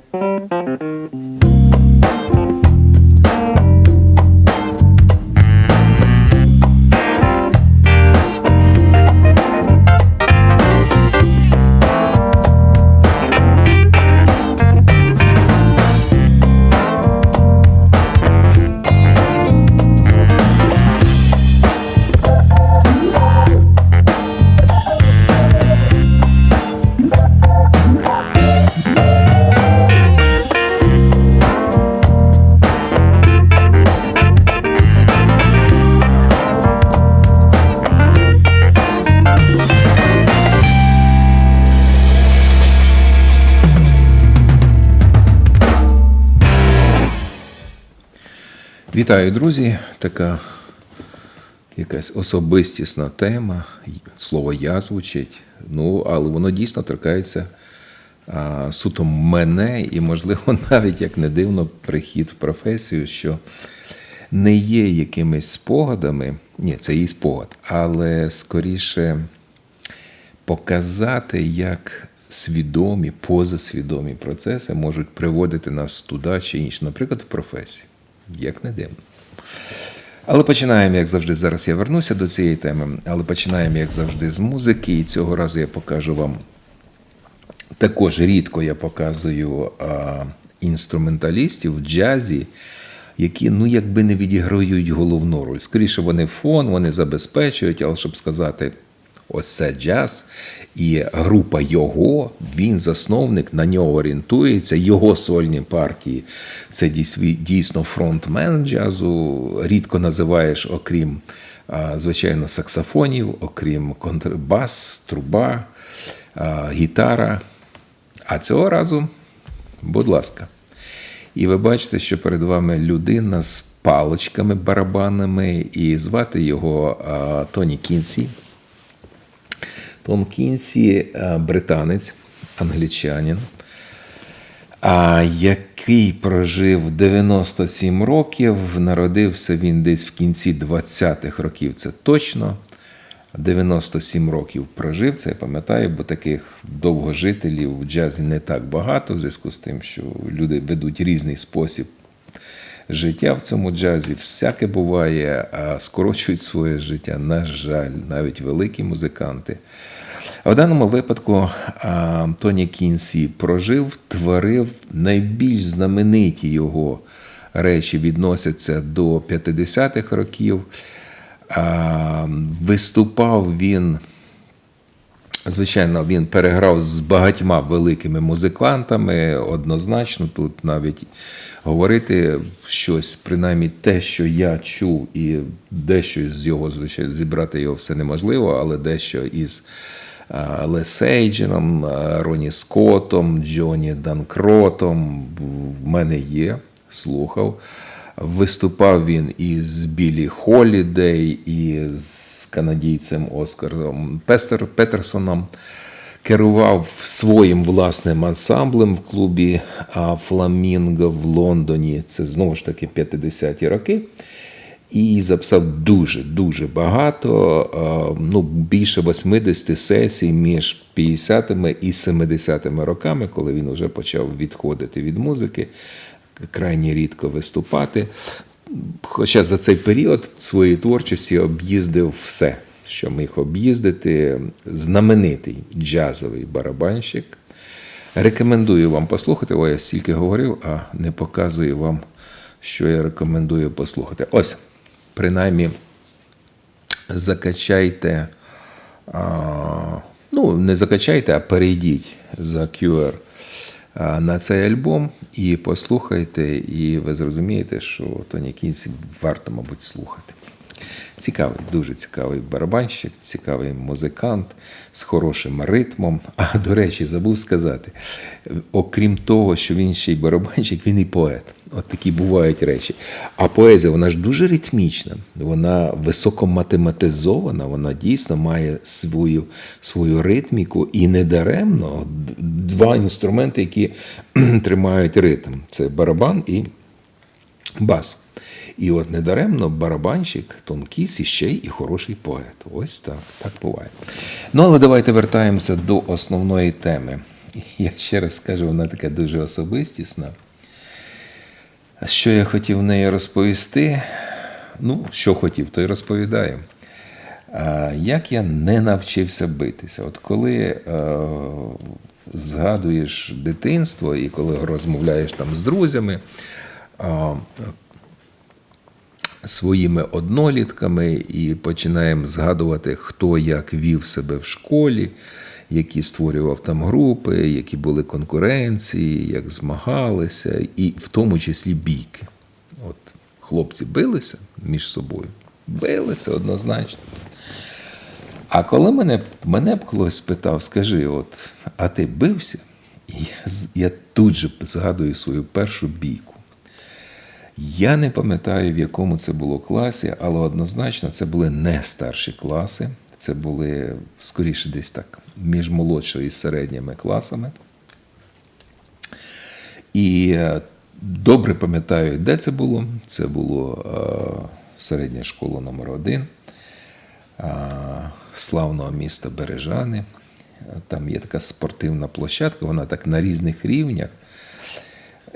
thank you Вітаю, друзі! Така якась особистісна тема. Слово я звучить. Ну, але воно дійсно торкається а, суто мене, і, можливо, навіть як не дивно, прихід в професію, що не є якимись спогадами. Ні, це і спогад, але скоріше показати, як свідомі, позасвідомі процеси можуть приводити нас туди чи інше, наприклад, в професії. Як не дивно. Але починаємо, як завжди. Зараз я вернуся до цієї теми, але починаємо, як завжди, з музики. І цього разу я покажу вам. Також рідко я показую а, інструменталістів в джазі, які ну якби не відіграють головну роль. Скоріше, вони фон, вони забезпечують, але щоб сказати, ось це джаз, і група його, він засновник, на нього орієнтується, його сольні партії. Це дійсно фронтмен джазу. Рідко називаєш, окрім, звичайно, саксофонів, окрім контрбас, труба, гітара. А цього разу, будь ласка. І ви бачите, що перед вами людина з паличками барабанами, і звати його Тоні Кінсі. Том Кінсі британець, англічанин, який прожив 97 років. Народився він десь в кінці 20-х років, це точно. 97 років прожив, це я пам'ятаю, бо таких довгожителів в джазі не так багато, в зв'язку з тим, що люди ведуть різний спосіб життя в цьому джазі. Всяке буває, а скорочують своє життя, на жаль, навіть великі музиканти. В даному випадку Тоні Кінсі прожив, творив найбільш знамениті його речі відносяться до 50-х років. Виступав він, звичайно, він переграв з багатьма великими музикантами. Однозначно, тут навіть говорити щось, принаймні те, що я чув, і дещо з його, звичайно, зібрати його все неможливо, але дещо із Лесейдженом, Роні Скоттом, Джоні Данкротом в мене є, слухав. Виступав він із Білі Холідей, і з канадійцем Оскаром Пестер Петерсоном. Керував своїм власним ансамблем в клубі Фламінго в Лондоні. Це знову ж таки 50-ті роки. І записав дуже-дуже багато, ну, більше 80 сесій між 50-ми і 70-ми роками, коли він вже почав відходити від музики крайні рідко виступати. Хоча за цей період своєї творчості об'їздив все, що міг об'їздити. Знаменитий джазовий барабанщик. Рекомендую вам послухати. Ой, я стільки говорив, а не показую вам, що я рекомендую послухати. Ось, принаймні, закачайте. А, ну, не закачайте, а перейдіть за QR на цей альбом і послухайте, і ви зрозумієте, що Тоні Кінсі варто, мабуть, слухати. Цікавий, дуже цікавий барабанщик, цікавий музикант з хорошим ритмом. А до речі, забув сказати: окрім того, що він ще й барабанщик, він і поет. От такі бувають речі. А поезія, вона ж дуже ритмічна, вона високоматематизована, вона дійсно має свою свою ритміку і недаремно два інструменти, які тримають ритм: це барабан і бас. І от недаремно барабанщик Тонкіс і ще й хороший поет. Ось так, так буває. Ну, але давайте вертаємося до основної теми. Я ще раз скажу, вона така дуже особистісна. Що я хотів в неї розповісти? Ну, що хотів, то й розповідаю. Як я не навчився битися? От коли е, згадуєш дитинство і коли розмовляєш там з друзями, своїми однолітками і починаємо згадувати, хто як вів себе в школі, які створював там групи, які були конкуренції, як змагалися, і в тому числі бійки. От хлопці билися між собою, билися однозначно. А коли мене, мене б хтось спитав, скажи, от, а ти бився? Я, я тут же згадую свою першу бійку. Я не пам'ятаю, в якому це було класі, але однозначно це були не старші класи. Це були скоріше десь так, між молодшою і середніми класами. І е, добре пам'ятаю, де це було. Це було е, середня школа номер 1 славного міста Бережани. Там є така спортивна площадка, вона так на різних рівнях.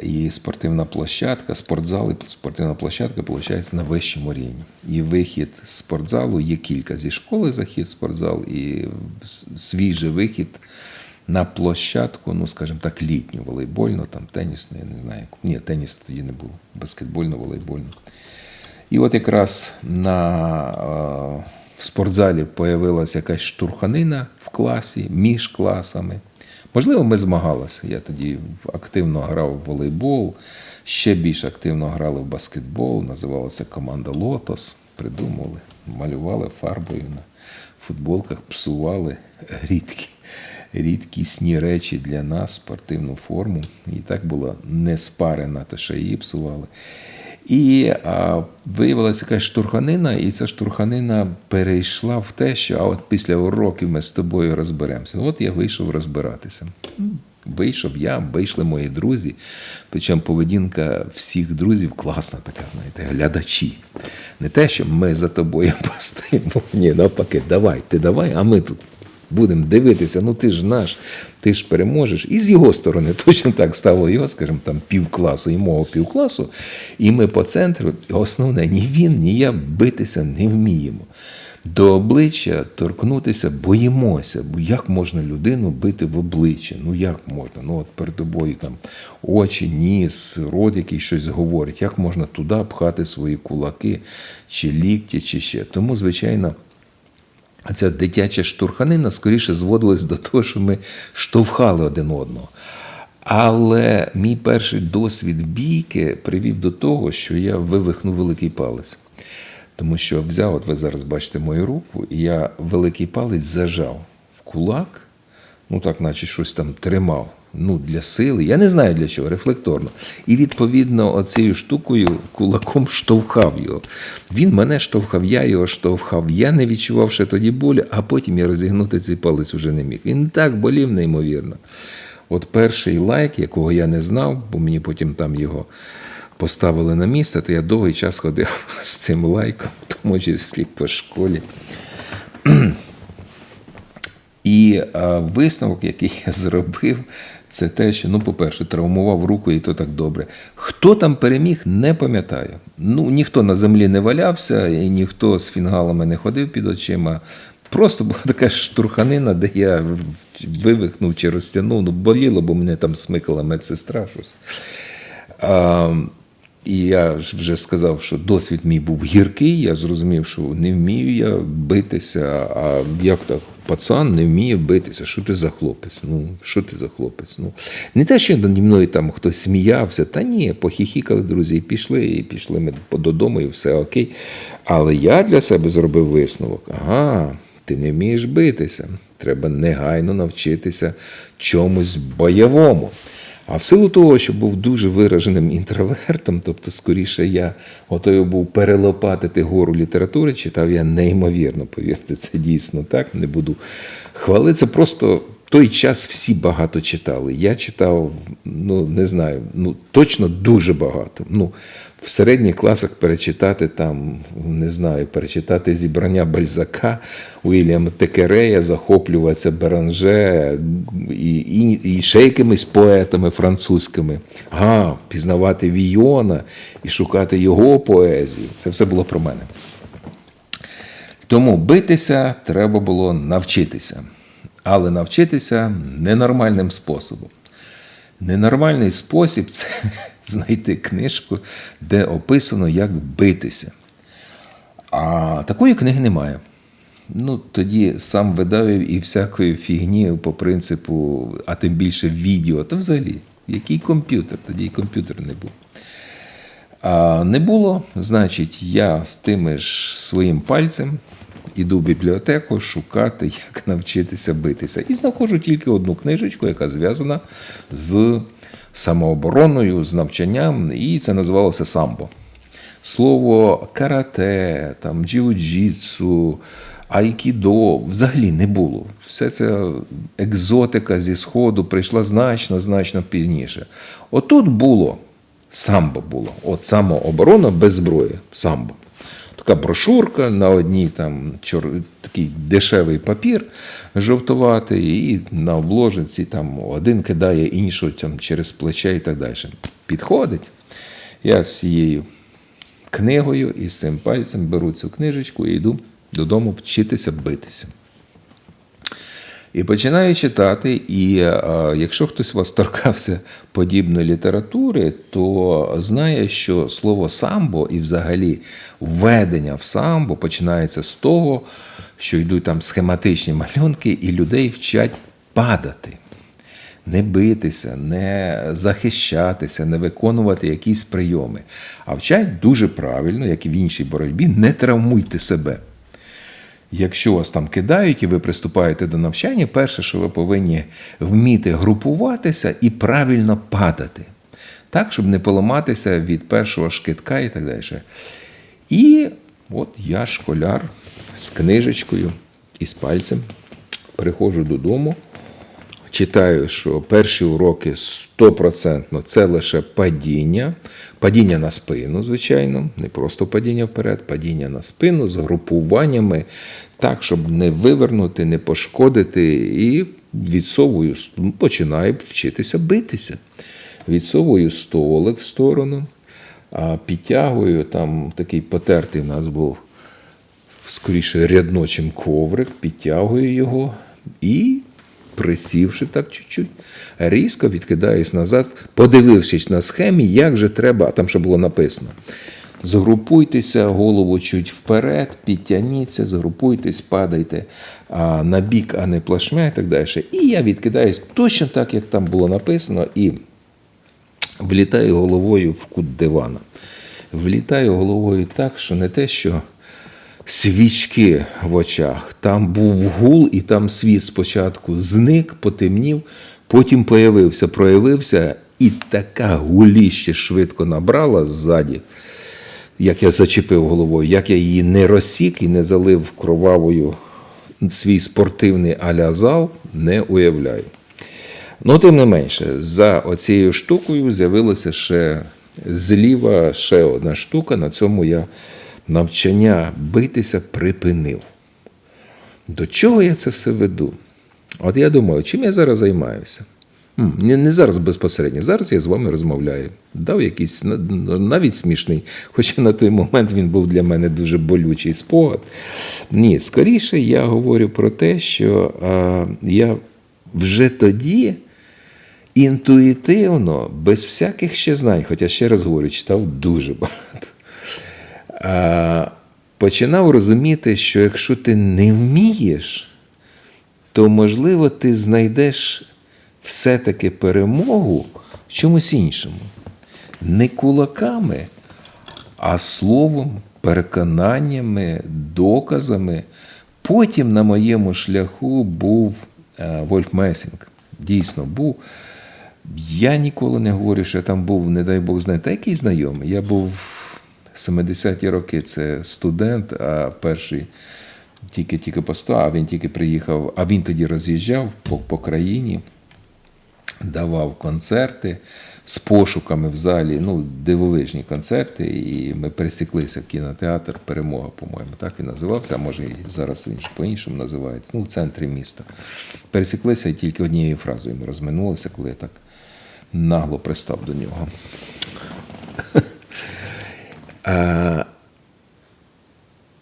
І спортивна площадка, спортзал і спортивна площадка, виходить, на вищому рівні. І вихід з спортзалу є кілька. Зі школи захід в спортзал, і свіжий вихід на площадку, ну, скажімо так, літню, волейбольну, там тенісну, я не знаю. Ні, теніс тоді не було, баскетбольну, волейбольну. І от якраз на в спортзалі появилася якась штурханина в класі, між класами. Можливо, ми змагалися. Я тоді активно грав в волейбол, ще більш активно грали в баскетбол, називалася команда Лотос. Придумували, малювали фарбою на футболках, псували рідкі, рідкісні речі для нас, спортивну форму. І так була не спарена, то ще її псували. І а, виявилася якась штурханина, і ця штурханина перейшла в те, що а от після уроків ми з тобою розберемося. От я вийшов розбиратися. Ну, Вийшов я, вийшли мої друзі. Причому поведінка всіх друзів класна така, знаєте, глядачі. Не те, що ми за тобою постоїмо. Ні, навпаки, давай, ти давай, а ми тут будемо дивитися, ну ти ж наш, ти ж переможеш. І з його сторони точно так стало його, скажімо, там півкласу і мого півкласу. І ми по центру, основне, ні він, ні я битися не вміємо. До обличчя торкнутися боїмося. Бо як можна людину бити в обличчя? Ну як можна? Ну от перед тобою там очі, ніс, рот який щось говорить. Як можна туди пхати свої кулаки, чи лікті, чи ще. Тому, звичайно. Ця дитяча штурханина скоріше зводилась до того, що ми штовхали один одного. Але мій перший досвід бійки привів до того, що я вивихнув великий палець. Тому що взяв, от ви зараз бачите мою руку, і я великий палець зажав в кулак, ну так, наче щось там тримав. Ну, для сили, я не знаю для чого, рефлекторно. І відповідно оцією штукою кулаком штовхав його. Він мене штовхав, я його штовхав. Я не відчував ще тоді болі, а потім я розігнути цей палець уже не міг. Він так болів, неймовірно. От перший лайк, якого я не знав, бо мені потім там його поставили на місце, то я довгий час ходив з цим лайком, в тому числі по школі. І висновок, який я зробив, це те, що, ну, по-перше, травмував руку, і то так добре. Хто там переміг, не пам'ятаю. Ну, ніхто на землі не валявся, і ніхто з фінгалами не ходив під очима. Просто була така штурханина, де я вивихнув чи розтягнув. Ну, боліло, бо мене там смикала медсестра. щось. А, і я ж вже сказав, що досвід мій був гіркий. Я зрозумів, що не вмію я битися. А як так, пацан не вміє битися. Що ти за хлопець? Ну, що ти за хлопець? Ну, не те, що наді мною там хтось сміявся, та ні, похіхікали друзі, і пішли, і пішли ми додому, і все окей. Але я для себе зробив висновок. Ага, ти не вмієш битися. Треба негайно навчитися чомусь бойовому. А в силу того, що був дуже вираженим інтровертом, тобто, скоріше, я готовий був перелопатити гору літератури, читав я неймовірно, повірте, це дійсно так. Не буду хвалитися. Просто той час всі багато читали. Я читав, ну не знаю, ну точно дуже багато. Ну, в середніх класах перечитати там, не знаю, перечитати зібрання Бальзака, Уільяма Текерея, захоплюватися Беранже і, і, і ще якимись поетами французькими. А, пізнавати Війона і шукати його поезію. Це все було про мене. Тому битися треба було навчитися. Але навчитися ненормальним способом. Ненормальний спосіб це знайти книжку, де описано, як битися. А такої книги немає. Ну, тоді сам видавив і всякої фігні по принципу, а тим більше відео. Та взагалі, який комп'ютер? Тоді і комп'ютер не був. А не було, значить, я з тими ж своїм пальцем іду в бібліотеку шукати, як навчитися битися. І знаходжу тільки одну книжечку, яка зв'язана з самообороною, з навчанням, і це називалося самбо. Слово карате, там, джиу-джитсу, айкідо взагалі не було. Все це екзотика зі Сходу прийшла значно, значно пізніше. Отут було самбо було. От самооборона без зброї. Самбо. Така брошурка на одній там чор... такий дешевий папір жовтуватий, і на обложенці там один кидає іншого там, через плече і так далі. Підходить. Я з цією книгою і з цим пальцем беру цю книжечку і йду додому вчитися битися. І починаю читати, і а, якщо хтось у вас торкався подібної літератури, то знає, що слово самбо і взагалі введення в самбо починається з того, що йдуть там схематичні малюнки, і людей вчать падати. Не битися, не захищатися, не виконувати якісь прийоми. А вчать дуже правильно, як і в іншій боротьбі, не травмуйте себе. Якщо вас там кидають і ви приступаєте до навчання, перше, що ви повинні вміти групуватися і правильно падати, так, щоб не поламатися від першого шкидка і так далі. І от я, школяр, з книжечкою і з пальцем, приходжу додому, читаю, що перші уроки 100% це лише падіння, падіння на спину, звичайно, не просто падіння вперед, падіння на спину з групуваннями, так, щоб не вивернути, не пошкодити, і відсовую, починаю вчитися битися. Відсовую столик в сторону, а підтягую, там такий потертий в нас був скоріше рядно, чим коврик, підтягую його і присівши так чуть-чуть, різко відкидаюсь назад, подивившись на схемі, як же треба, а там ще було написано. Згрупуйтеся, голову чуть вперед, підтягніться, згрупуйтесь, падайте а, на бік, а не плашмя і так далі. І я відкидаюсь точно так, як там було написано, і влітаю головою в кут дивана. Влітаю головою так, що не те, що свічки в очах. Там був гул, і там світ спочатку зник, потемнів, потім появився, проявився, і така гуліще швидко набрала ззаді, як я зачепив головою, як я її не розсік і не залив кровавою свій спортивний аля зал, не уявляю. Ну, тим не менше, за оцією штукою з'явилася ще зліва ще одна штука. На цьому я навчання битися припинив. До чого я це все веду? От я думаю, чим я зараз займаюся? Не, не зараз безпосередньо. Зараз я з вами розмовляю. Дав якийсь навіть смішний, хоча на той момент він був для мене дуже болючий спогад. Ні, скоріше я говорю про те, що а, я вже тоді інтуїтивно, без всяких ще знань, хоча ще раз говорю, читав дуже багато. А, починав розуміти, що якщо ти не вмієш, то можливо ти знайдеш все-таки перемогу в чомусь іншому. Не кулаками, а словом, переконаннями, доказами. Потім на моєму шляху був е, Вольф Месінг. Дійсно був. Я ніколи не говорю, що я там був, не дай Бог знає, та який знайомий. Я був 70-ті роки, це студент, а перший тільки-тільки постав, він тільки приїхав, а він тоді роз'їжджав по, по країні, давав концерти з пошуками в залі, ну, дивовижні концерти, і ми пересіклися в кінотеатр Перемога, по-моєму, так він називався, а може і зараз він по-іншому називається, ну, в центрі міста. Пересіклися і тільки однією фразою ми розминулися, коли я так нагло пристав до нього. А,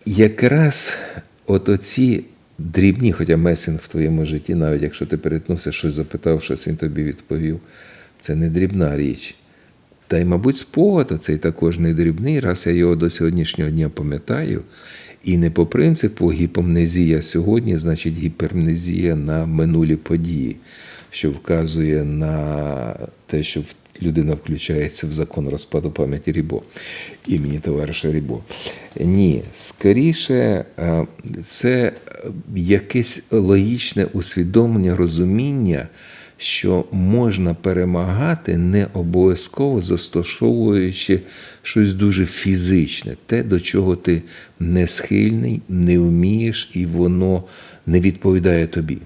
якраз от оці дрібні, хоча месінг в твоєму житті, навіть якщо ти перетнувся, щось запитав, щось він тобі відповів, це не дрібна річ. Та й, мабуть, спогад цей також не дрібний, раз я його до сьогоднішнього дня пам'ятаю. І не по принципу гіпомнезія сьогодні, значить гіпермнезія на минулі події, що вказує на те, що людина включається в закон розпаду пам'яті Рібо імені товариша Рібо. Ні, скоріше, е, це якесь логічне усвідомлення, розуміння, що можна перемагати, не обов'язково застосовуючи щось дуже фізичне, те, до чого ти не схильний, не вмієш, і воно не відповідає тобі.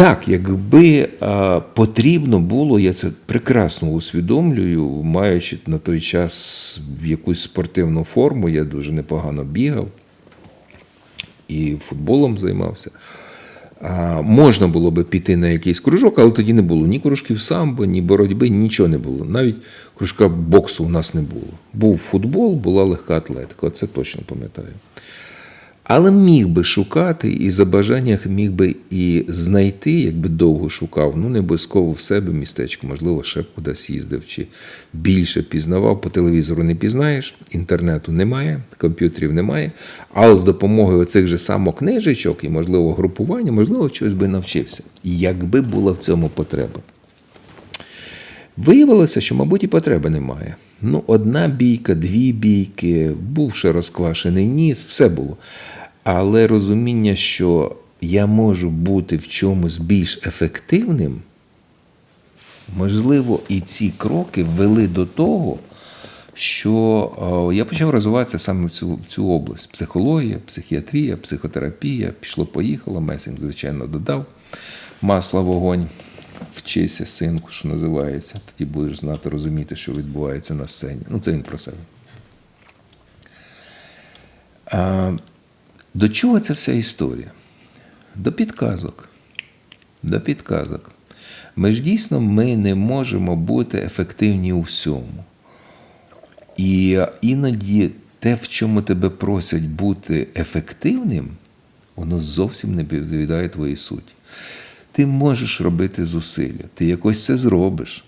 Так, якби а, потрібно було, я це прекрасно усвідомлюю, маючи на той час якусь спортивну форму, я дуже непогано бігав і футболом займався. А, можна було би піти на якийсь кружок, але тоді не було ні кружків самбо, ні боротьби, нічого не було. Навіть кружка боксу у нас не було. Був футбол, була легка атлетика, це точно пам'ятаю. Але міг би шукати і за бажанням міг би і знайти, якби довго шукав, ну не обов'язково в себе містечко, можливо, ще кудись їздив чи більше пізнавав. По телевізору не пізнаєш, інтернету немає, комп'ютерів немає. Але з допомогою оцих же самокнижечок і, можливо, групування, можливо, чогось би навчився. Якби була в цьому потреба. Виявилося, що, мабуть, і потреби немає. Ну, одна бійка, дві бійки, був ще розквашений ніс, все було. Але розуміння, що я можу бути в чомусь більш ефективним, можливо, і ці кроки вели до того, що я почав розвиватися саме в цю в цю область: психологія, психіатрія, психотерапія. Пішло-поїхало, месінг, звичайно, додав масла вогонь. Вчися, синку, що називається, тоді будеш знати, розуміти, що відбувається на сцені. Ну, це він про себе. До чого ця вся історія? До підказок. До підказок. Ми ж дійсно ми не можемо бути ефективні у всьому. І іноді те, в чому тебе просять бути ефективним, воно зовсім не відповідає твоїй суті. Ти можеш робити зусилля, ти якось це зробиш.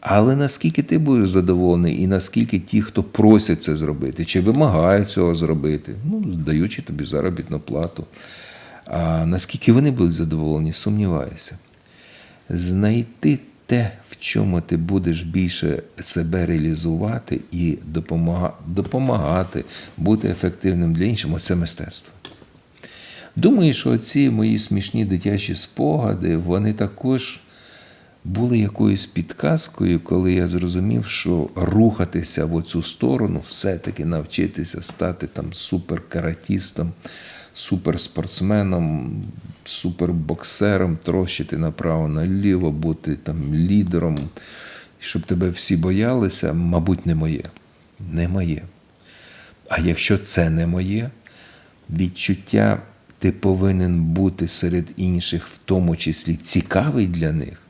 Але наскільки ти будеш задоволений, і наскільки ті, хто просять це зробити, чи вимагають цього зробити, ну, даючи тобі заробітну плату, а наскільки вони будуть задоволені, сумніваюся. Знайти те, в чому ти будеш більше себе реалізувати і допомагати, бути ефективним для інших, це мистецтво. Думаю, що ці мої смішні дитячі спогади, вони також були якоюсь підказкою, коли я зрозумів, що рухатися в оцю сторону, все-таки навчитися стати там суперкаратістом, суперспортсменом, супербоксером, трощити направо-наліво, бути там лідером, щоб тебе всі боялися, мабуть, не моє. Не моє. А якщо це не моє, відчуття ти повинен бути серед інших, в тому числі цікавий для них,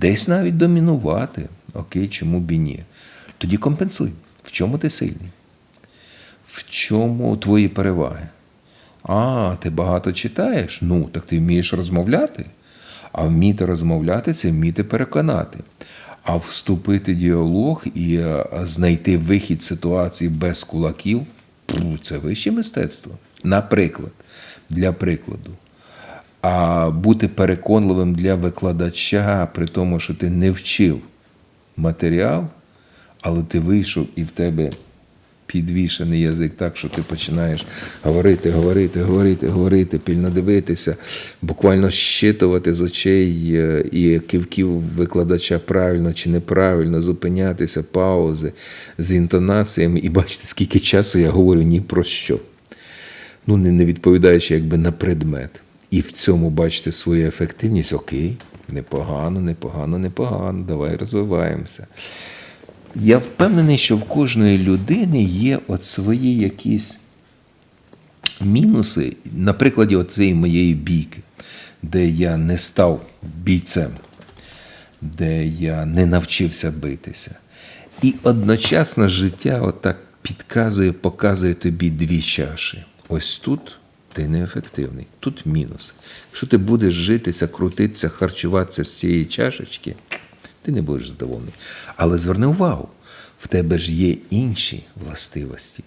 десь навіть домінувати. Окей, чому б і ні? Тоді компенсуй, в чому ти сильний, в чому твої переваги. А, ти багато читаєш? Ну, так ти вмієш розмовляти. А вміти розмовляти це вміти переконати. А вступити в діалог і знайти вихід ситуації без кулаків це вище мистецтво. Наприклад, для прикладу. А бути переконливим для викладача, при тому, що ти не вчив матеріал, але ти вийшов і в тебе підвішений язик так, що ти починаєш говорити, говорити, говорити, говорити, пільно дивитися, буквально щитувати з очей е, і кивків викладача правильно чи неправильно, зупинятися, паузи з інтонаціями і бачити, скільки часу я говорю ні про що. ну, не відповідаючи якби на предмет, і в цьому бачите свою ефективність, окей, непогано, непогано, непогано, давай розвиваємося. Я впевнений, що в кожної людини є от свої якісь мінуси, на прикладі цієї моєї бійки, де я не став бійцем, де я не навчився битися. І одночасно життя отак підказує, показує тобі дві чаші. Ось тут ти неефективний, тут мінус. Якщо ти будеш житися, крутитися, харчуватися з цієї чашечки, ти не будеш задоволений. Але зверни увагу, в тебе ж є інші властивості.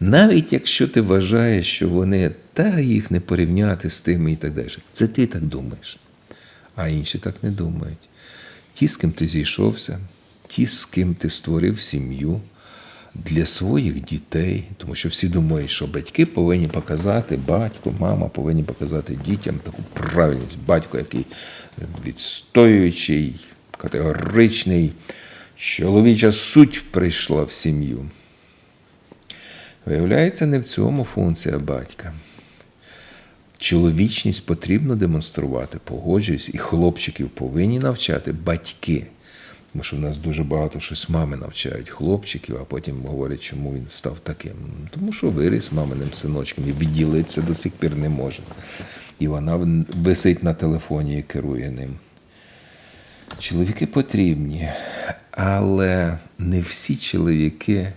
Навіть якщо ти вважаєш, що вони та їх не порівняти з тими і так далі. Це ти так думаєш. А інші так не думають. Ті, з ким ти зійшовся, ті, з ким ти створив сім'ю для своїх дітей, тому що всі думають, що батьки повинні показати, батько, мама повинні показати дітям таку правильність. Батько, який відстоюючий, категоричний, чоловіча суть прийшла в сім'ю. Виявляється, не в цьому функція батька. Чоловічність потрібно демонструвати, погоджуюсь, і хлопчиків повинні навчати батьки. Тому що в нас дуже багато щось мами навчають хлопчиків, а потім говорять, чому він став таким. Тому що виріс маминим синочком і відділитися до сих пір не може. І вона висить на телефоні і керує ним. Чоловіки потрібні, але не всі чоловіки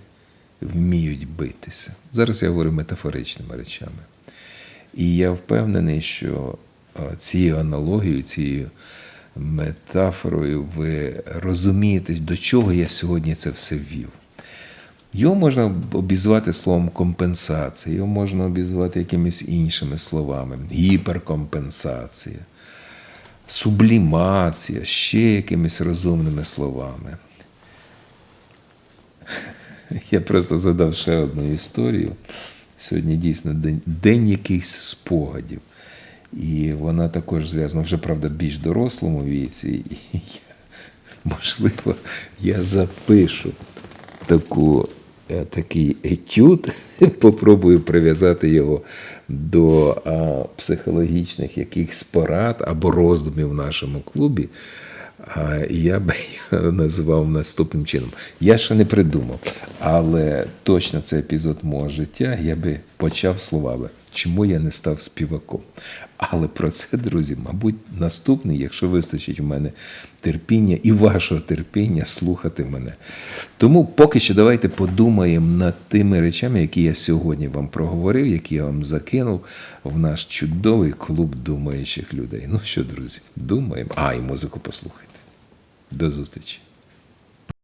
вміють битися. Зараз я говорю метафоричними речами. І я впевнений, що цією аналогією, цією метафорою ви розумієте, до чого я сьогодні це все ввів. Його можна обізвати словом компенсація, його можна обізвати якимись іншими словами, гіперкомпенсація, сублімація, ще якимись розумними словами. Я просто задав ще одну історію. Сьогодні дійсно день, день якихось спогадів. І вона також зв'язана вже, правда, більш дорослому віці. І я, можливо, я запишу таку, е, такий етюд, попробую прив'язати його до а, психологічних якихось порад або роздумів в нашому клубі. А я би його назвав наступним чином. Я ще не придумав, але точно цей епізод мого життя я би почав словами, чому я не став співаком. Але про це, друзі, мабуть, наступний, якщо вистачить у мене терпіння і вашого терпіння слухати мене. Тому поки що давайте подумаємо над тими речами, які я сьогодні вам проговорив, які я вам закинув в наш чудовий клуб думаючих людей. Ну що, друзі, думаємо. А, і музику послухайте. До зустрічі.